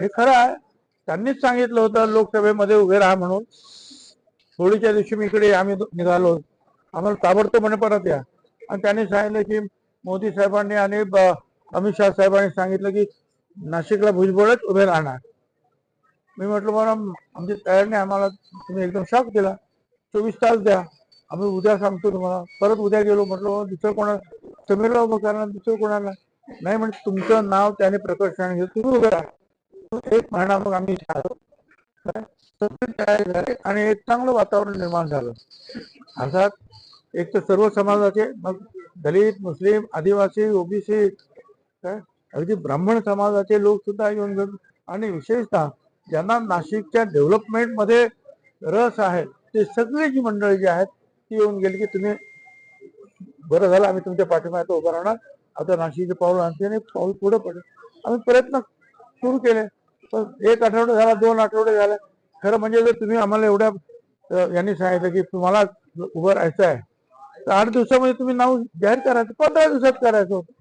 हे खरं आहे. त्यांनीच सांगितलं होतं लोकसभेमध्ये उभे राहा म्हणून. होळीच्या दिवशी मी इकडे आम्ही निघालो. आम्हाला ताबडतोब म्हणे परत या. आणि त्यांनी सांगितलं की मोदी साहेबांनी आणि अमित शाह साहेबांनी सांगितलं की नाशिकला भुजबळच उभे राहणार. मी म्हटलं मला आमची तयार नाही. आम्हाला तुम्ही एकदम शॉक दिला. चोवीस तास द्या. आम्ही उद्या सांगतो तुम्हाला. परत उद्या गेलो म्हटलो दुसरं कोणाला समीरला उभं करणार दुसरं कोणाला? नाही म्हणजे तुमचं नाव त्याने प्रकर्षाने घेऊन तुम्ही उभे राहा. एक महिना मग आम्ही तयार झाले आणि एक चांगलं वातावरण निर्माण झालं. अर्थात एक तर सर्व समाजाचे मग दलित मुस्लिम आदिवासी ओबीसी काय? अगदी ब्राह्मण समाजाचे लोक सुद्धा येऊन गेले आणि विशेषतः ज्यांना नाशिकच्या डेव्हलपमेंटमध्ये रस आहे ते सगळी जी मंडळी जी आहेत ती येऊन गेली की तुम्ही बरं झालं आम्ही तुमच्या पाठीमागे उभं राहणार. आता नाशिकचे पाऊल आणते आणि पाऊल पुढे पडेल. आम्ही प्रयत्न सुरू केले. पण एक आठवडा झाला दोन आठवडे झाले. खरं म्हणजे जर तुम्ही आम्हाला एवढ्या यांनी सांगितलं की तुम्हाला उभं राहायचं आहे तर आठ दिवसामध्ये तुम्ही नाव जाहीर करायचं पंधरा दिवसात करायचं. होतं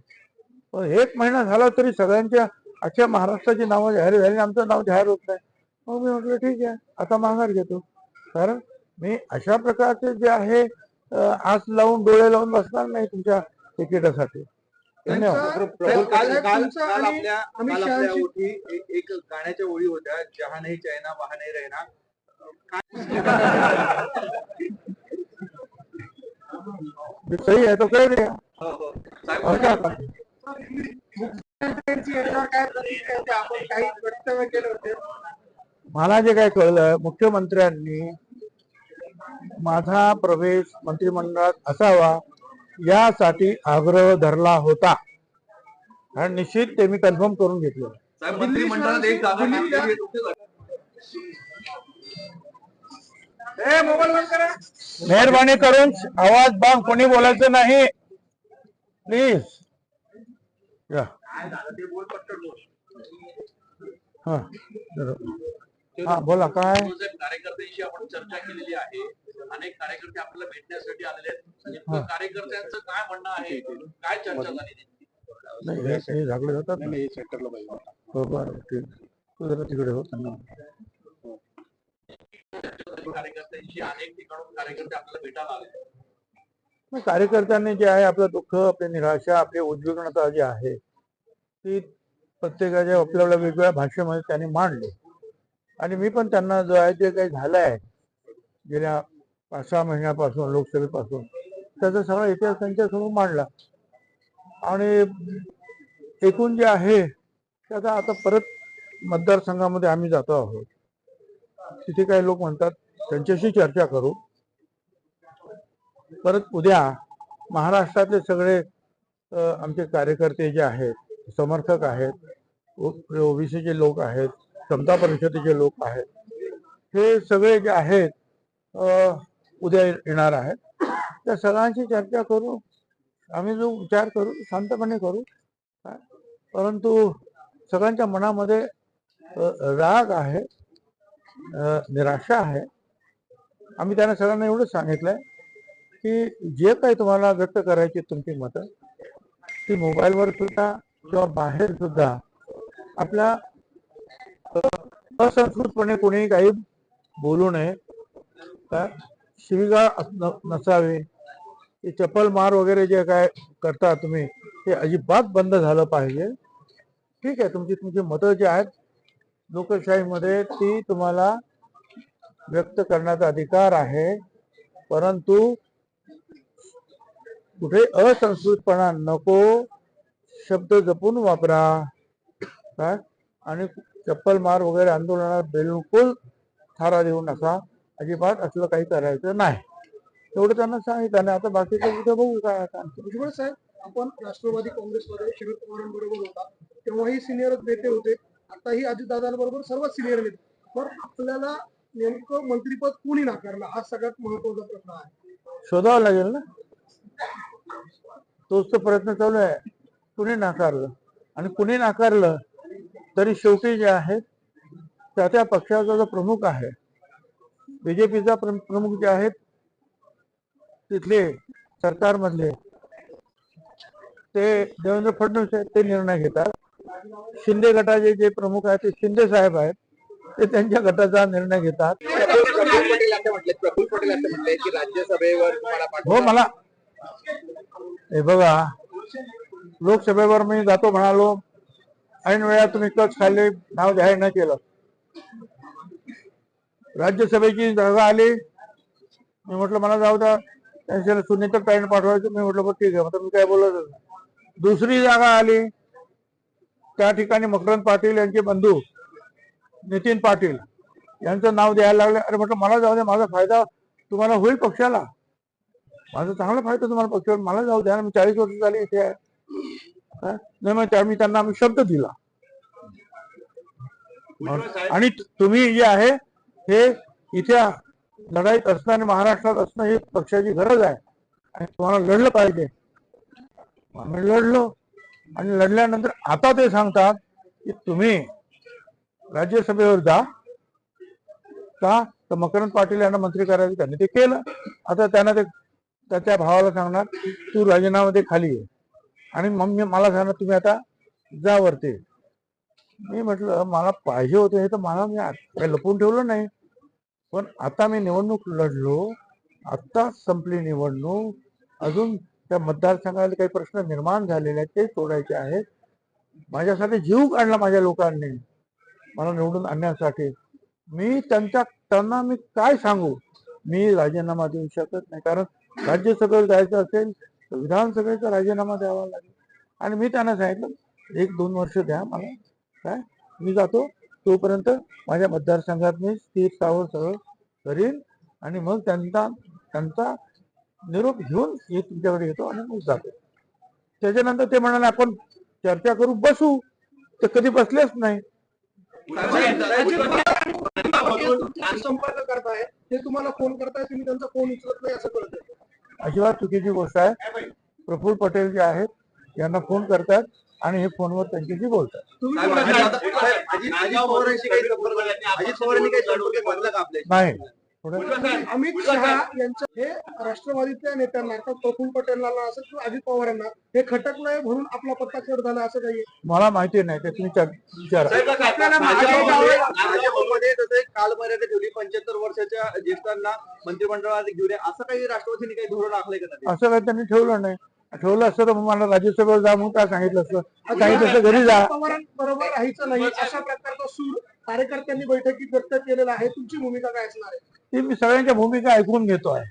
पण एक महिना झाला तरी सगळ्यांच्या अख्ख्या महाराष्ट्राची नावं जाहीर झाली आमचं नाव जाहीर होत नाही. मग मी म्हटलं ठीक आहे आता माघार घेतो. कारण मी अशा प्रकारचे जे आहे आस लावून डोळे लावून बसणार नाही तुमच्या तिकिटासाठी. एक गाण्याच्या ओळी होत्या जहा नाही चायना वहा नाही रहना सही आहे तो हो, हो. काही वक्तव्य केले होते. मला जे काय कळलं मुख्यमंत्र्यांनी माझा प्रवेश मंत्रिमंडळात असावा यासाठी आग्रह धरला होता. आणि निश्चित ते मी कन्फर्म करून घेतलं. मंत्रिमंडळात एक जागा आहे मेहरबानी करून आवाज बांग कोणी बोलायचं नाही. प्लीज या. हा बरोबर. हा बोला काय? कार्यकर्त्यांशी आपण चर्चा केलेली आहे. अनेक कार्यकर्ते आपल्याला भेटण्यासाठी आलेले आहेत. हा. कार्यकर्त्यांचं काय म्हणणं आहे? काय चर्चा झाली? नाही हे- हे झाकले जातात ना? हो बरं ठीक. तू जरा तिकडे हो कार्यकर्त्यांशी अनेक ठिकाणून कार्यकर्ते आपल्याला भेटायला आले कार्यकर्त्यांनी जे आहे आपलं दुःख आपली निराशा आपली उद्विग्नता जी आहे ती प्रत्येकाच्या आपल्या आपल्या वेगवेगळ्या भाषेमध्ये त्यांनी मांडली. आणि मी पण त्यांना जो आहे जे काही झालं आहे गेल्या पाच सहा महिन्यापासून लोकसभेपासून. त्याचा सगळा इतिहास त्यांच्यासमोर मांडला. आणि एकूण जे आहे त्याचा आता परत मतदारसंघामध्ये आम्ही जातो आहोत. तिथे काही लोक म्हणतात त्यांच्याशी चर्चा करू. परत उद्या महाराष्ट्रातले सगळे आमचे कार्यकर्ते जे आहेत समर्थक आहेत ओबीसीचे लोक आहेत समता परिषदेचे लोक आहेत हे सगळे जे आहेत उद्या येणार आहेत. त्या सगळ्यांशी चर्चा करू. आम्ही जो विचार करू शांतपणे करू. काय? परंतु सगळ्यांच्या मनामध्ये राग आहे निराशा आहे. आम्ही त्यांना सगळ्यांना एवढंच सांगितलंय की जे काही तुम्हाला व्यक्त करायची तुमची मतं ती मोबाईलवर सुद्धा किंवा बाहेर सुद्धा आपल्या असंस्कृतपणे कोणी काही बोलू नये. काय शिवीगाळ नसावे नसावी. ते चप्पल मार वगैरे जे काय करता तुम्ही ते अजिबात बंद झालं पाहिजे. ठीक आहे तुमची तुमची मतं जी आहेत लोकशाहीमध्ये ती तुम्हाला व्यक्त करण्याचा अधिकार आहे. परंतु कुठे असंस्कृतपणा नको शब्द जपून वापरा. काय? आणि चप्पल मार वगैरे आंदोलनात बिलकुल थारा देऊ नका. अजिबात असलं काही करायचं नाही. एवढं त्यांना सांगितलं आणि आता बाकीचं उद्या बघू काय आता भुजबळ साहेब आपण राष्ट्रवादी काँग्रेसमध्ये शरद पवारांबरोबर होता. तेव्हाही सिनियर नेते होते. आताही अजितदादांबरोबर सर्व सिनियर नेते पण आपल्याला नेमकं मंत्रीपद कुणी नाकारलं? हा सगळ्यात महत्त्वाचा प्रश्न आहे. शोधावं लागेल ना? तोच तर प्रयत्न चालू आहे. कुणी नाकारलं? आणि कुणी नाकारलं तरी शेवटी जे आहे त्या त्या पक्षाचा जो प्रमुख आहे बीजेपीचा प्रमुख जे आहेत तिथले सरकारमधले ते देवेंद्र फडणवीस आहेत ते निर्णय घेतात. शिंदे गटाचे जे प्रमुख आहेत ते शिंदे साहेब आहेत ते त्यांच्या गटाचा निर्णय घेतात. हो मला हे बघा लोकसभेवर मी जातो म्हणालो ऐन वेळा तुम्ही कच खाल्ले नाव जाहीर न केलं. राज्यसभेची जागा आली. मी म्हटलं मला जाऊ द्या. त्यांच्याला सुनीता ताईने पाठवायचं. मी म्हटलं ठीक आहे. म्हटलं मी काय बोलत. दुसरी जागा आली. त्या ठिकाणी मकरंद पाटील यांचे बंधू नितीन पाटील यांचं नाव द्यायला लागले. अरे म्हटलं मला जाऊ द्या. माझा फायदा तुम्हाला होईल पक्षाला. माझा चांगला फायदा तुम्हाला पक्षावर मला जाऊ द्या. मी चाळीस वर्ष झाली इथे आहे? नाही मग मी त्यांना आम्ही शब्द दिला. आणि तुम्ही जे आहे हे इथे लढाईत असणं आणि महाराष्ट्रात असणं ही पक्षाची गरज आहे. आणि तुम्हाला लढलं पाहिजे. आम्ही लढलो आणि लढल्यानंतर आता ते सांगतात की तुम्ही राज्यसभेवर जा. का? तर मकरंद पाटील यांना मंत्री करायचं त्यांनी ते केलं. आता त्यांना ते त्याच्या भावाला सांगणार तू राजीनामा दे खाली ये. आणि मग मी मला सांगणार तुम्ही आता जा वरते. मी म्हटलं मला पाहिजे होते हे तर मला मी लपवून काही ठेवलं नाही. पण आता मी निवडणूक लढलो आत्ता संपली निवडणूक अजून त्या मतदारसंघाला काही प्रश्न निर्माण झालेले आहेत ते सोडायचे आहेत. माझ्यासाठी जीव काढला माझ्या लोकांनी मला निवडून आणण्यासाठी. मी त्यांच्या त्यांना मी काय सांगू? मी राजीनामा देऊ शकत नाही कारण राज्यसभेवर जायचं असेल तर विधानसभेचा राजीनामा द्यावा लागेल. आणि मी त्यांना सांगितलं एक दोन वर्ष द्या मला काय? मी जातो तोपर्यंत माझ्या मतदारसंघात मी स्थिर स्थावर सगळं करीन आणि मग त्यांचा त्यांचा निरोप घेऊन मी तुमच्याकडे येतो आणि मग जातो. त्याच्यानंतर ते म्हणाले आपण चर्चा करू बसू. तर कधी बसलेच नाही. संपर्क करताय ते तुम्हाला फोन करताय तुम्ही त्यांचा फोन उचलत नाही असं अजिबात चुकीची गोष्ट आहे. प्रफुल्ल पटेल जे आहेत यांना फोन करतात. आणि हे फोनवर त्यांच्याशी बोलतात. नाही अमित शहा यांच्या हे राष्ट्रवादीतल्या नेत्यांना अर्थात प्रफुल्ल पटेलला असं किंवा अजित पवारांना हे खटकलंय म्हणून आपला पत्ता चढ झाला असं काही मला माहिती नाही ते तुम्ही कालमर्यादा ठेवली पंच्याहत्तर वर्षाच्या ज्येष्ठांना मंत्रिमंडळात घेऊन ये, असं काही राष्ट्रवादीने काही धोरण आखलंय का? असं काही त्यांनी ठेवलं नाही. ठेवलं असतं तर मग मला राज्यसभेवर जा म्हणून काय सांगितलं असतं? सांगितलं असतं घरी जा. पवारांबरोबर राहायचं नाही. अशा प्रकारचा सूर कार्यकर्त्यांनी बैठकीत व्यक्त केलेला आहे. तुमची भूमिका काय असणार आहे? ती मी सगळ्यांच्या भूमिका ऐकून घेतो आहे.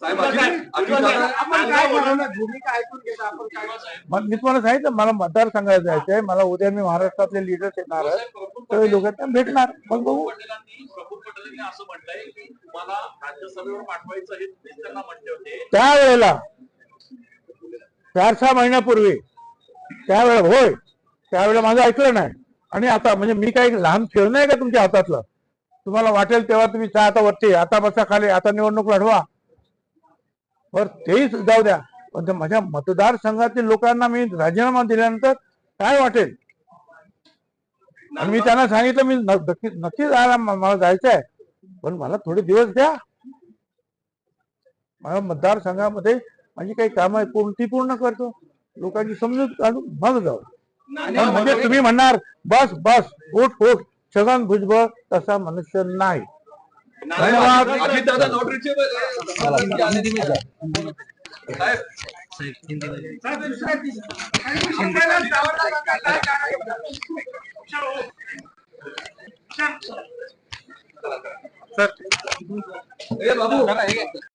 साहेब, अजित- अजित दादा- आपण काय बोलणार भूमिका ऐकून घेता आपण काय मग मी तुम्हाला सांगितलं मला मतदारसंघात जायचं आहे. मला उद्या मी महाराष्ट्रातले लिडर्स येणार आहेत. सगळे लोक भेटणार. मग बघू. असं म्हटलंय की चार सहा महिन्यापूर्वी त्यावेळेला होय त्यावेळेला माझं ऐकलं नाही. आणि आता म्हणजे मी काही लहान खेळ नाही का तुमच्या हातातलं? तुम्हाला वाटेल तेव्हा तुम्ही चा आता वरती आता बसा खाली आता निवडणूक लढवा. बर तेही जाऊ द्या. पण माझ्या मतदारसंघातील लोकांना मी राजीनामा दिल्यानंतर काय वाटेल? आणि मी त्यांना सांगितलं मी नक्की नक्की जायला मला जायचं आहे पण मला थोडे दिवस द्या. माझ्या मतदारसंघामध्ये माझी काही कामं आहेत पूर्ण ती पूर्ण करतो लोकांची समजूत काढून मग जाऊ आणि म्हणजे तुम्ही म्हणणार बस बस उठ उठ छगन भुजबळ तसा मनुष्य नाही धन्यवाद ए बाबू